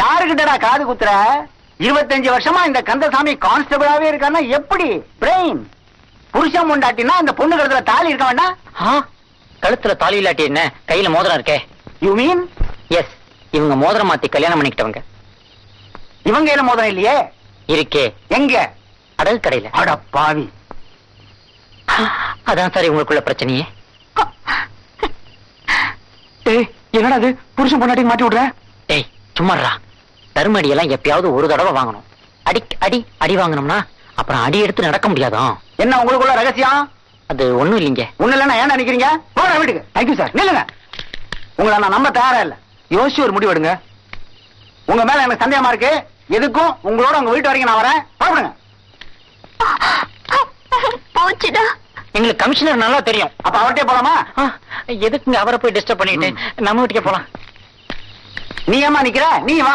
யாருக்கிட்டடா காது குத்துற? இருபத்தஞ்சு வருஷமா இந்த கந்தசாமி கான்ஸ்டபிளாவே இருக்கான்னா எப்படி? பிரெயின் புருஷன் முண்டாட்டினா இந்த பொண்ணு கழுத்துல தாலி இருக்க வேண்டாம்? ஆ, கழுத்துல தாலி இல்லாட்டி என்ன? கையில மோதிரம் இருக்கே. யூ மீன் எஸ் இவங்க மோதிரம் மாத்தி கல்யாணம் பண்ணிக்கிட்டவங்க. இவங்க கையில மோதிரம் இல்லையே? இருக்கே. எங்க? அடகு கடையில. அட பாவி. அதான் சார் உங்களுக்குள்ள பிரச்சனையே. ஏய் என்னடா அது புருஷன் பொண்டாட்டி மாட்டி விடுற? டேய் சும்மாடா தருமடி எல்லாம் எப்பயாவது ஒரு தடவை வாங்கணும். அடி அடி அடி வாங்கணும்னா அப்புறம் அடி எடுத்து நடக்க முடியாதான் என்ன உங்களுக்குள்ள ரகசியம்? அது ஒண்ணும் இல்லைங்க. ஒண்ணு இல்லைன்னா ஏன் நினைக்கிறீங்க போற வீட்டுக்கு. தேங்க்யூ சார் நில்லுங்க. உங்களை நான் நம்ப தயாரா இல்ல. யோசிச்சு ஒரு முடிவு எடுங்க. உங்க மேல எனக்கு சந்தேகமா இருக்கு. எதுக்கும் உங்களோட உங்க வீட்டு வரைக்கும் நான் வரேன். புறப்படுங்க. போச்சுடா. எங்களுக்கு கமிஷனர் நல்லா தெரியும். அப்ப அவர்கிட்டயே போலாமா? ஆ, எதுக்குங்க அவரை போய் டிஸ்டர்ப் பண்ணிட்டு? நம்ம வீட்டுக்கே போலாம். நீ ஏமா நிக்கிற? நீ வா.